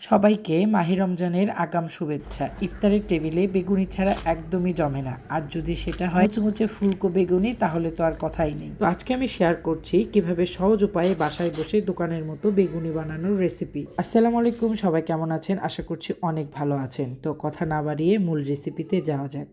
সবাইকে মাহি রমজানের আগাম শুভেচ্ছা। ইফতারের টেবিলে বেগুনি ছাড়া একদমই জমে না। আর যদি সেটা হয় মুচে মুচে ফুলকো বেগুনি, তাহলে তো আর কথাই নেই। তো আজকে আমি শেয়ার করছি কীভাবে সহজ উপায়ে বাসায় বসে দোকানের মতো বেগুনি বানানোর রেসিপি আসসালামু আলাইকুম, সবাই কেমন আছেন? আশা করছি অনেক ভালো আছেন। তো কথা না বাড়িয়ে মূল রেসিপিতে যাওয়া যাক।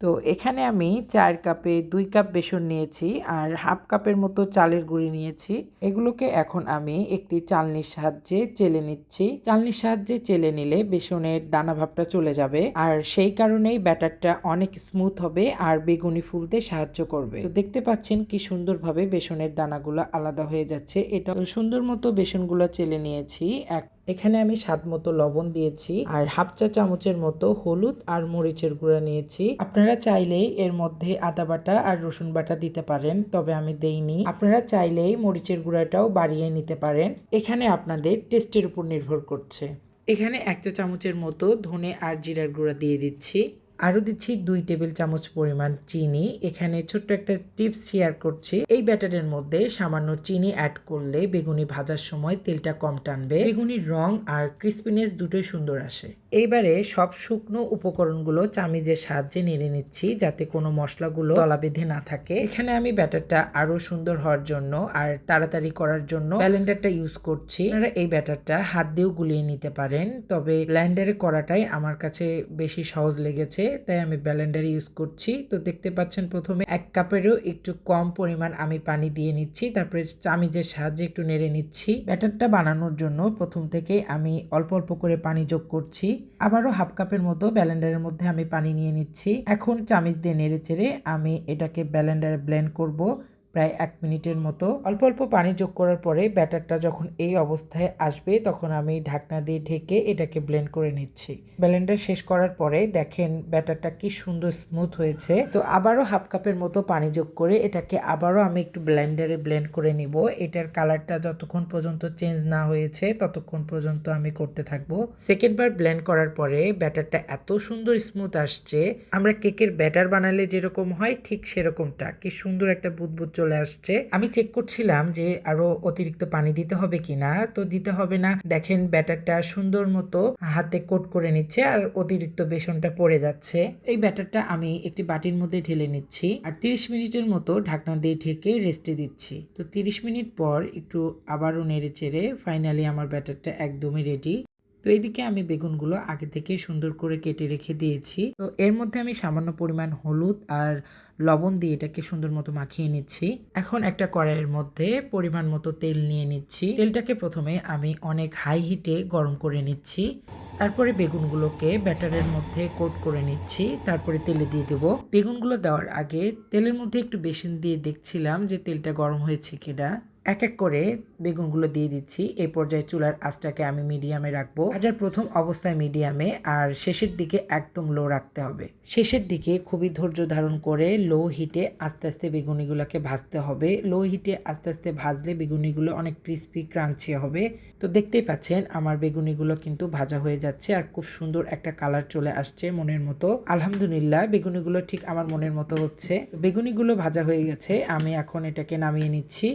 তো এখানে আমি চার কাপে দুই কাপ বেসন নিয়েছি আর হাফ কাপের মতো চালের গুঁড়ি নিয়েছি। এগুলোকে এখন আমি একটি চালনির সাহায্যে চেলে নিচ্ছি। চালনির সাহায্যে চেলে নিলে বেসনের দানা ভাবটা চলে যাবে আর সেই কারণেই ব্যাটারটা অনেক স্মুথ হবে আর বেগুনি ফুলতে সাহায্য করবে। তো দেখতে পাচ্ছেন কি সুন্দরভাবে বেসনের দানাগুলো আলাদা হয়ে যাচ্ছে। এটা সুন্দর মতো বেসনগুলো চেলে নিয়েছি। এক এখানে আমি স্বাদ মতো লবণ দিয়েছি আর হাফ চা চামচের মতো হলুদ আর মরিচের গুঁড়া নিয়েছি। আপনারা চাইলেই এর মধ্যে আদা বাটা আর রসুন বাটা দিতে পারেন, তবে আমি দেইনি। আপনারা চাইলেই মরিচের গুঁড়াটাও বাড়িয়ে নিতে পারেন। এখানে আপনাদের টেস্টের উপর নির্ভর করছে। এখানে এক চা চামচের মতো ধনে আর জিরার গুঁড়া দিয়ে দিচ্ছি। আরও দিচ্ছি দুই টেবিল চামচ পরিমাণ চিনি। এখানে ছোট্ট একটা টিপস শেয়ার করছি। এই ব্যাটারের মধ্যে সামান্য চিনি অ্যাড করলে বেগুনি ভাজার সময় তেলটা কম টানবে। বেগুনির রং আর ক্রিস্পিনেস দুটোই সুন্দর আসে। এইবারে সব শুকনো উপকরণগুলো চামিজের সাহায্যে নেড়ে নিচ্ছি যাতে কোনো মশলাগুলো তলা বেঁধে না থাকে। এখানে আমি ব্যাটারটা আরও সুন্দর হওয়ার জন্য আর তাড়াতাড়ি করার জন্য ব্যালেন্ডারটা ইউজ করছি। আপনারা এই ব্যাটারটা হাত দিয়েও গুলিয়ে নিতে পারেন, তবে ব্ল্যান্ডারে করাটাই আমার কাছে বেশি সহজ লেগেছে। তাই আমি ব্যালেন্ডার ইউজ করছি। তো দেখতে পাচ্ছেন প্রথমে এক কাপেরও একটু কম পরিমাণ আমি পানি দিয়ে নিচ্ছি। তারপরে চামিজের সাহায্যে একটু নেড়ে নিচ্ছি। ব্যাটারটা বানানোর জন্য প্রথম থেকে আমি অল্প অল্প করে পানি যোগ করছি। আবারও হাফ কাপের মতো ব্যালেন্ডারের মধ্যে আমি পানি নিয়ে নিচ্ছি। এখন চামিজ দিয়ে নেড়ে চেড়ে আমি এটাকে ব্যালেন্ডারে ব্লেন্ড করব। প্রায় এক মিনিটের মতো। অল্প অল্প পানি যোগ করার পরে ব্যাটারটা যখন এই অবস্থায় আসবে, তখন আমি ঢাকনা দিয়ে ঢেকে এটাকে ব্লেন্ড করে নিচ্ছি। ব্লেন্ডার শেষ করার পরে দেখেন ব্যাটারটা কি সুন্দর স্মুথ হয়েছে। তো আবারও হাফ কাপের মতো পানি যোগ করে এটাকে আবারও আমি একটু ব্লেন্ডারে ব্লেন্ড করে নিব। এটার কালারটা যতক্ষণ পর্যন্ত চেঞ্জ না হয়েছে, ততক্ষণ পর্যন্ত আমি করতে থাকব। সেকেন্ড বার ব্লেন্ড করার পরে ব্যাটারটা এত সুন্দর স্মুথ আসছে। আমরা কেকের ব্যাটার বানালে যেরকম হয়, ঠিক সেরকমটা। কি সুন্দর একটা বুদবুদ চলে আসছে। আমি চেক করছিলাম যে আরও অতিরিক্ত পানি দিতে হবে কিনা। তো দিতে হবে না। দেখেন ব্যাটারটা সুন্দর মতো হাতে কোট করে নিচ্ছে আর অতিরিক্ত বেসনটা পড়ে যাচ্ছে। এই ব্যাটারটা আমি একটি বাটির মধ্যে ঢেলে নিচ্ছি আর তিরিশ মিনিটের মতো ঢাকনা দিয়ে ঢেকে রেস্টে দিচ্ছি। তো তিরিশ মিনিট পর একটু আবারও নেড়ে চেড়ে ফাইনালি আমার ব্যাটারটা একদমই রেডি তো এইদিকে আমি বেগুনগুলো আগে থেকে সুন্দর করে কেটে রেখে দিয়েছি। তো এর মধ্যে আমি সামান্য পরিমাণ হলুদ আর লবণ দিয়ে এটাকে সুন্দর মতো মাখিয়ে নিচ্ছি। এখন একটা কড়াইয়ের মধ্যে পরিমাণ মতো তেল নিয়ে নিচ্ছি। তেলটাকে প্রথমে আমি অনেক হাই হিটে গরম করে নিচ্ছি। তারপরে বেগুনগুলোকে ব্যাটারের মধ্যে কোট করে নিচ্ছি। তারপরে তেলে দিয়ে দেব। বেগুনগুলো দেওয়ার আগে তেলের মধ্যে একটু বেসন দিয়ে দেখছিলাম যে তেলটা গরম হয়েছে কিনা। এক এক করে বেগুনগুলো দিয়ে দিচ্ছি। এই পর্যায়ে চুলার আঁচটাকে আমি মিডিয়ামে রাখব। ভাজার প্রথম অবস্থায় মিডিয়ামে আর শেষের দিকে একদম লো রাখতে হবে। শেষের দিকে খুবই ধৈর্য ধারণ করে লো হিটে আস্তে আস্তে বেগুনিগুলোকে ভাজতে হবে। লো হিটে আস্তে আস্তে ভাজলে বেগুনিগুলো অনেক ক্রিস্পি ক্রাঞ্চি হবে। তো দেখতেই পাচ্ছেন আমার বেগুনিগুলো কিন্তু ভাজা হয়ে যাচ্ছে আর খুব সুন্দর একটা কালার চলে আসছে মনের মতো। আলহামদুলিল্লাহ, বেগুনিগুলো ঠিক আমার মনের মতো হচ্ছে। বেগুনিগুলো ভাজা হয়ে গেছে। আমি এখন এটাকে নামিয়ে নিচ্ছি।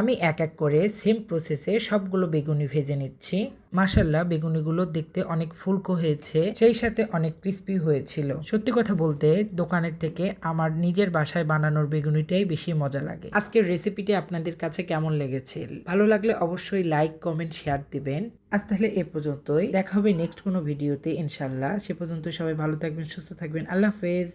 আমি এক এক করে সেম প্রসেসে সবগুলো বেগুনি ভেজে নিচ্ছি। মাসাল্লাহ বেগুনিগুলো দেখতে অনেক ফুলকো হয়েছে, সেই সাথে অনেক ক্রিস্পি হয়েছিল। সত্যি কথা বলতে, দোকানের থেকে আমার নিজের বাসায় বানানোর বেগুনিটাই বেশি মজা লাগে। আজকের রেসিপিটি আপনাদের কাছে কেমন লেগেছে? ভালো লাগলে অবশ্যই লাইক কমেন্ট শেয়ার দিবেন। আজ তাহলে এ পর্যন্তই। দেখা হবে নেক্সট কোনো ভিডিওতে ইনশাল্লাহ সে পর্যন্ত সবাই ভালো থাকবেন, সুস্থ থাকবেন। আল্লাহ হাফেজ।